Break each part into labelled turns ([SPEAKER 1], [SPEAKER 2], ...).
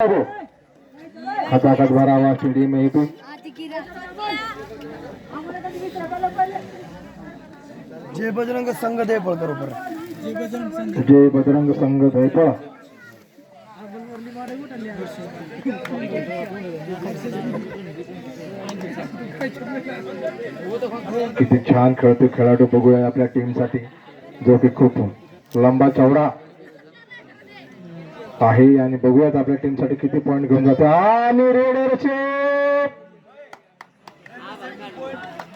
[SPEAKER 1] हो हाताकात भरावा स्टेडियम आहे इथून
[SPEAKER 2] जय बजरंग संघ दे पळकर ऊपर
[SPEAKER 1] जय बजरंग संघ धैपळ किती छान खेळतो खेळाडू बघूया आपल्या टीमसाठी. जो की खूप लंबा चौडा. आहे आणि बघूयात आपल्या टीमसाठी किती पॉईंट घेऊन जातो. आणि रेडरचे.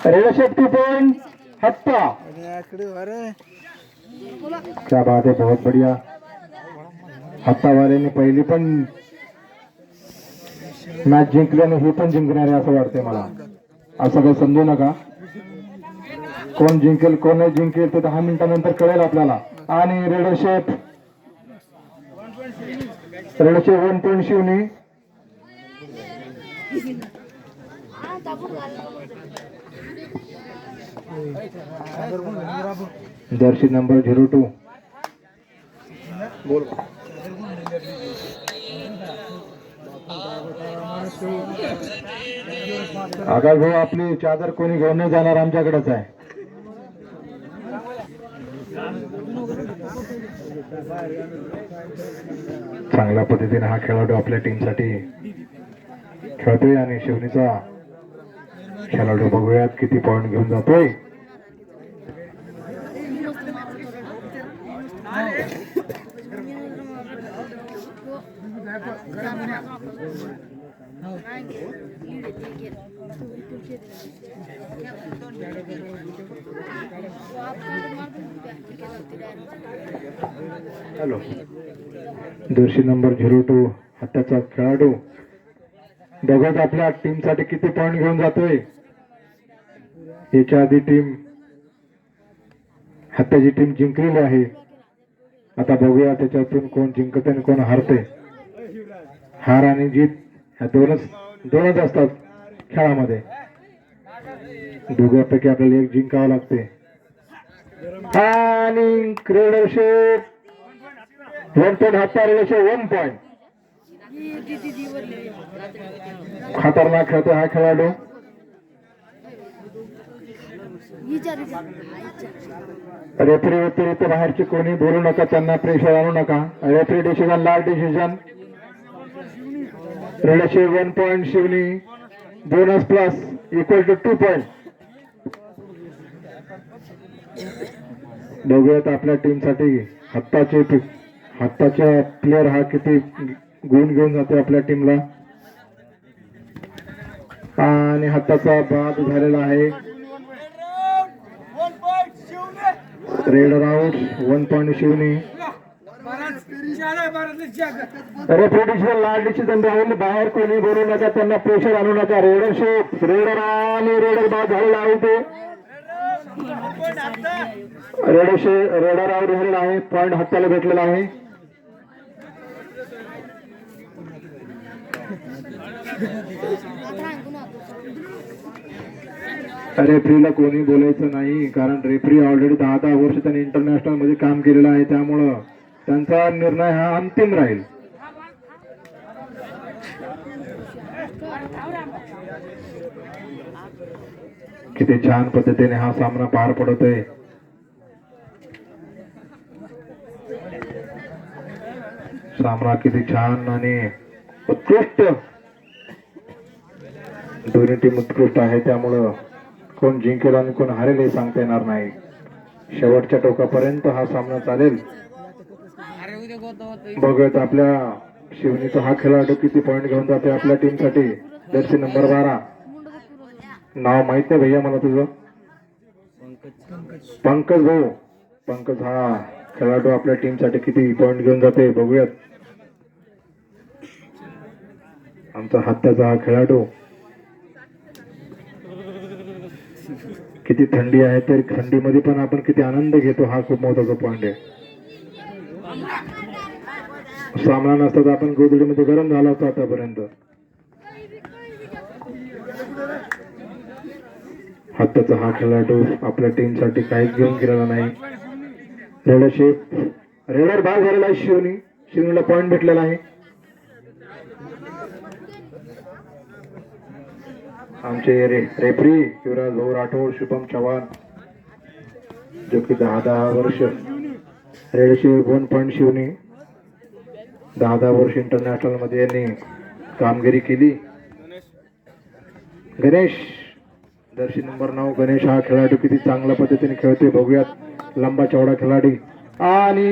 [SPEAKER 1] रेडरशेप टू पॉईंट हत्ता क्या बात है बहुत बढ़िया. हत्तावाल्याने पहिली पण मॅच जिंकल्याने हे पण जिंकणार आहे असं वाटतंय मला. असं काही समजू नका. कोण जिंकेल कोण नाही जिंकेल ते दहा मिनिटानंतर कळेल आपल्याला. आणि रेडरशेप रेडशेप one point Shivani jersey number zero two. बोल आकाश भाऊ आपली चादर कोणी घेऊन नाही जाणार आमच्याकडेच आहे. चांगल्या पद्धतीने हा खेळाडू आपल्या टीमसाठी खेळतोय आणि शिवनीचा खेळाडू बघूयात किती पॉइंट घेऊन जातोय. हॅलो. दोनशे नंबर झिरो टू हत्याचा खेळाडू. बघत आपल्या टीमसाठी किती पॉईंट घेऊन जातोय. याच्या आधी टीम हत्याची टीम जिंकलेली आहे. आता बघूया त्याच्यातून कोण जिंकते आणि कोण हारते. हार आणि जीत ह्या दोनच दोनच असतात खेळामध्ये. दोघांपैकी आपल्याला एक जिंकावं लागते. आणि क्रीडरशिप वन पॉईंट हाता वन पॉईंट. खतरनाक खेळतो हा खेळाडू. रेफरी व्यतिरिक्त बाहेरचे कोणी बोलू नका त्यांना प्रेशर आणू नका. रेफरी डिसिजन लाल डिसिजन रेडशे one point Shivani. Bonus plus equal two two point बघूयात आपल्या टीमसाठी हत्ताचे हत्ताचा प्लेअर हा किती गुण घेऊन जातो आपल्या टीमला. आणि हत्ताचा बाद झालेला आहे. रेड राऊट वन पॉईंट शिवनी. रेफ्रिडिशन लाल डिसिजन राहून बाहेर कोणी बोलू नका त्यांना प्रेशर आणू नका. रेडर शेप रेडर आणि रेडर बाद झालेला आहे ते रेडोशे रेडर आउट झालेला आहे. पॉइंट हत्याला भेटलेला आहे. रेफरीला कोणी बोलायचं नाही कारण रेफरी ऑलरेडी दहा दहा वर्ष त्यांनी इंटरनॅशनलमध्ये काम केलेलं आहे. त्यामुळं त्यांचा निर्णय हा अंतिम राहील. किती छान पद्धतीने हा सामना पार पडतोय. सामना किती छान आणि उत्कृष्ट. दोन्ही टीम उत्कृष्ट आहे त्यामुळं कोण जिंकेल आणि कोण हारेल हे सांगता येणार नाही. शेवटच्या टोकापर्यंत हा सामना चालेल. बघत आपल्या शिवनीचा हा खेळाडू किती पॉईंट घेऊन जाते आपल्या टीमसाठी जर्सी नंबर बारा. नाव माहीत नाही भैया मला तुझं. पंकज भाऊ. पंकज हा खेळाडू आपल्या टीमसाठी किती पॉईंट घेऊन जाते बघूयात. आमचा हत्याचा हा खेळाडू. किती थंडी आहे तर थंडीमध्ये पण आपण किती आनंद घेतो हा खूप महत्त्वाचा पॉईंट आहे. सामना नसता तर आपण गोधडीमध्ये गरम झाला होता आतापर्यंत. आत्ताचा हा खेळाडू आपल्या टीमसाठी काहीच घेऊन गेलेला नाही. रेडरशिप रेडर बाद झालेला आहे शिवनी शिवनीला पॉईंट भेटलेला आहे. आमचे रे रेफरी युवराज भाऊ राठोड शुभम चव्हाण. जो की दहा दहा वर्ष रेडशे वन पॉईंट शिवनी दहा दहा वर्ष इंटरनॅशनलमध्ये यांनी कामगिरी केली. गणेश दर्शी नंबर नऊ. गणेश हा खेळाडू किती चांगल्या पद्धतीने खेळतोय बघूयात. लंबा चौडा खेळाडू आणि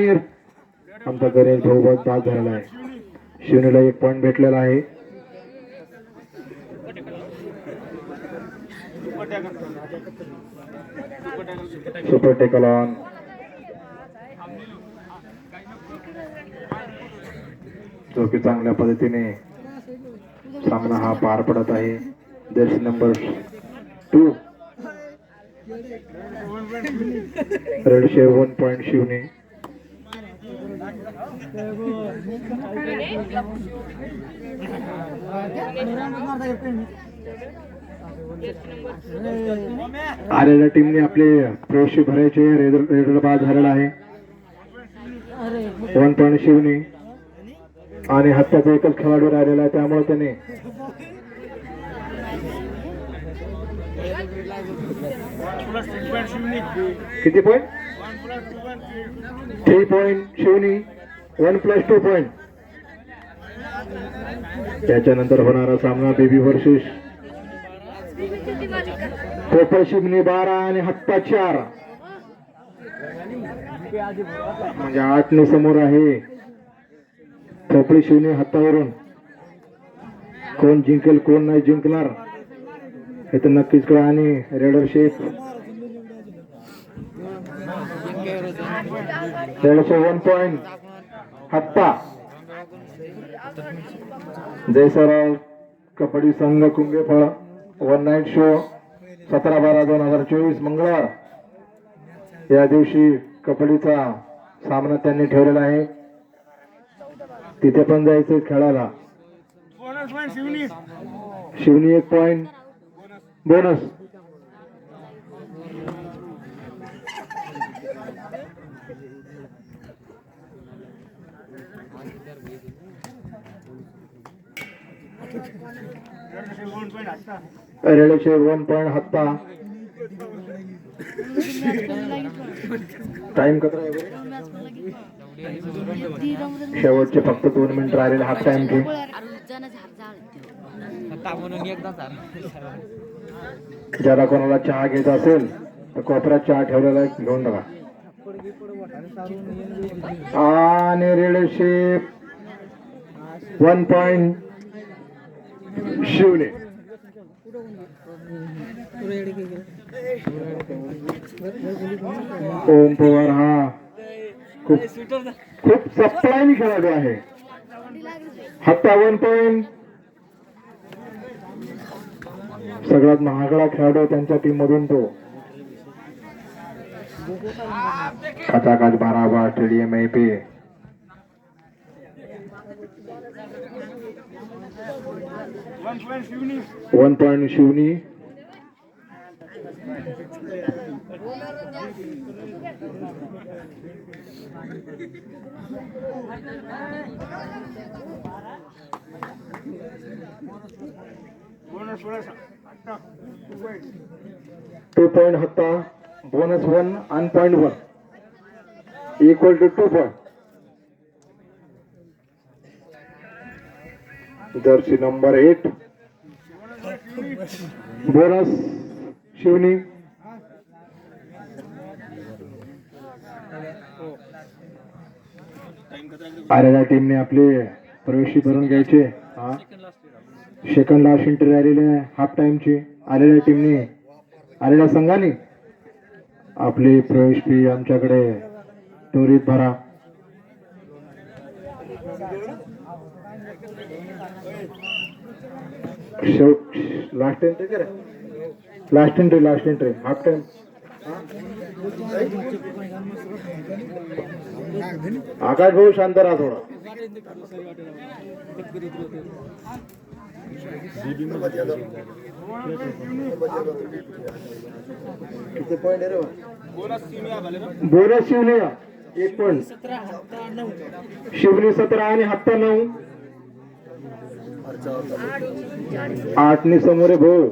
[SPEAKER 1] आमचा गणेश भाऊ बाद झालेला आहे. शिवनीला एक पॉईंट भेटलेला आहे. सुपर टेकल ऑन जो की चांगल्या पद्धतीने सामना हा पार पडत आहे. Jersey number two raid one point शिवने. आलेल्या टीमने आपले प्रवेश भरायचे. रेड रेडर बाद झालेला आहे. वन पॉईंट शिवने. आणि हत्याचा एकच खेळाडू राहिलेला आहे त्यामुळे त्याने किती पॉईंट थ्री पॉईंट शिवनी. वन प्लस टू पॉईंट त्याच्यानंतर होणारा सामना बेबी वर्सेस पोपळ शिवनी बारा आणि हत्ता चार. म्हणजे आठ ने समोर आहे. कपडे शिवनी हत्तावरून कोण जिंकेल कोण नाही जिंकणार हे तर नक्कीच कळा आणि रेडर शेफ रेडरशे वन पॉइंट हत्ता जयसराव कबड्डी संघ कुंभेफळ वन नाईट शो सतरा बारा दोन हजार चोवीस मंगळवार. या दिवशी कबड्डीचा सामना त्यांनी ठेवलेला आहे. तिथे पण जायचं खेळायला. शिवनी एक पॉइंट बोनस रेडशे वन पॉइंट हत्ता टाइम बरे? शेवटचे फक्त दोन मिनिट राहिलेले हाफ
[SPEAKER 3] टाइम घे.
[SPEAKER 1] ज्याला कोणाला चहा घ्यायचा असेल तर कोपऱ्यात चहा ठेवलेला घेऊन बघा. आणि रेडशे वन पॉइंट शिवने ओम पवार हा. खूप खूप सप्लायनी खेळाडू आहे. हत्ता वन पॉइंट सगळ्यात महागडा खेळाडू त्यांच्या टीम मधून तो. कचाकाच बारा बार स्टेडियम आहे पे वन पॉइंट शिवनी टू पॉइंट हत्ता बोनस वन अन point one equal two two point jersey number eight bonus Shivani. आलेल्या टीमने आपले प्रवेशी भरून घ्यायचे. सेकंड लास्ट एंट्री आलेले हाफ टाइमची आलेल्या टीमने आलेल्या संघाने आपली प्रवेश फी आमच्याकडे त्वरित भरा. शेवट लास्ट एंट्री करा. Last entry last entry half time Akash भाऊ शांत राहा थोडा. किती पॉइंट आहे रे बोनस एक पॉइंट शिवनी सतरा आणि हप्ता नऊ. आठने समोर आहे भाऊ.